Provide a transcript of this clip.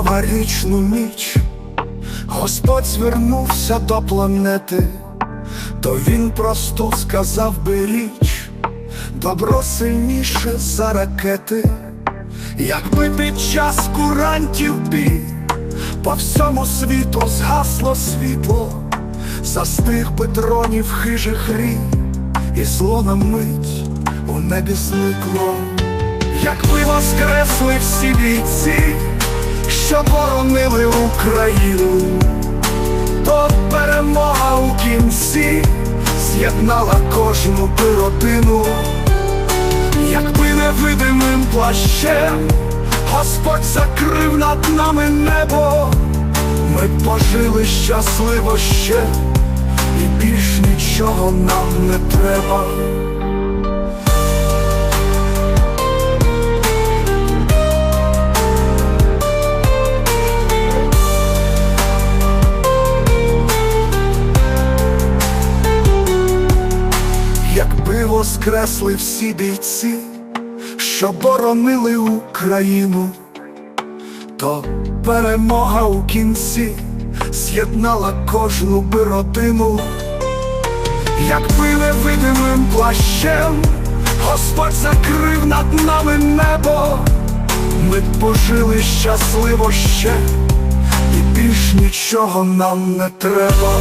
новорічну ніч. Господь звернувся до планети, то він просто сказав би річ, добро сильніше за ракети, якби під час курантів бій по всьому світу згасло світло, застиг би дронів хижих рій, і зло на мить у небі зникло. Якби воскресли всі бійці, що боронили Україну, то перемога у кінці з'єднала кожну родину, якби невидимим плащем Господь закрив над нами небо, ми пожили щасливо ще, і більш нічого нам не треба. Воскресли всі бійці, що боронили Україну, то перемога у кінці з'єднала кожну би родину, якби невидимим плащем Господь закрив над нами небо, ми пожили щасливо ще, і більш нічого нам не треба.